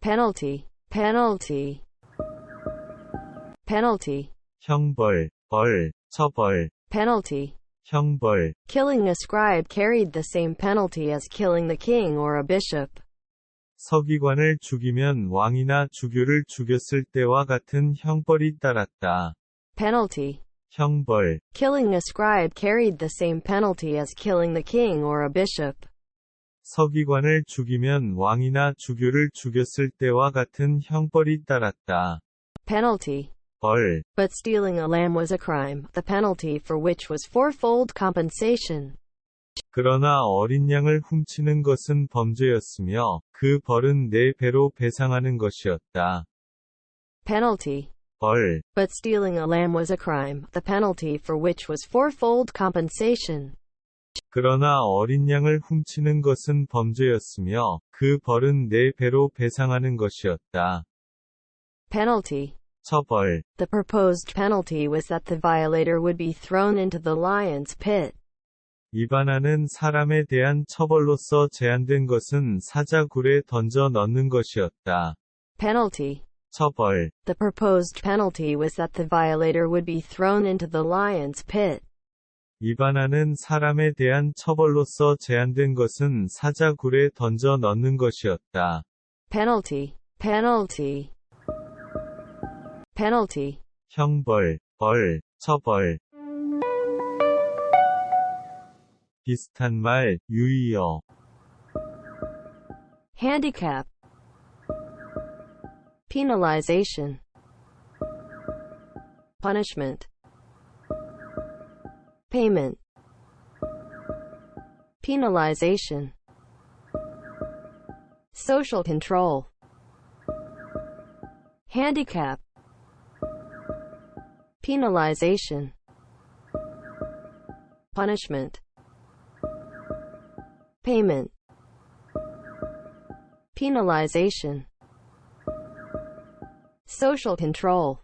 penalty, penalty, penalty, 형벌, 벌, 처벌, penalty. 형벌, Killing a scribe carried the same penalty as killing the king or a bishop. 서기관을 죽이면 왕이나 주교를 죽였을 때와 같은 형벌이 따랐다. Penalty. 형벌, Killing a scribe carried the same penalty as killing the king or a bishop. 서기관을 죽이면 왕이나 주교를 죽였을 때와 같은 형벌이 따랐다. Penalty. 벌, But stealing a lamb was a crime, the penalty for which was fourfold compensation. 그러나 어린 양을 훔치는 것은 범죄였으며, 그 벌은 네 배로 배상하는 것이었다. Penalty. 벌, But stealing a lamb was a crime, the penalty for which was fourfold compensation. 그러나 어린 양을 훔치는 것은 범죄였으며, 그 벌은 네 배로 배상하는 것이었다. Penalty. 처벌, The proposed penalty was that the violator would be thrown into the lion's pit. 위반하는 사람에 대한 처벌로서 제한된 것은 사자굴에 던져 넣는 것이었다. Penalty. 처벌, The proposed penalty was that the violator would be thrown into the lion's pit. 위반하는 사람에 대한 처벌로서 제한된 것은 사자굴에 던져 넣는 것이었다. Penalty. Penalty. Penalty. 형벌, 벌, 처벌. 비슷한 말, 유의어. Handicap. Penalization. Punishment. Payment. Penalization. Social control. Handicap. Penalization. Punishment. Payment. Penalization. Social control.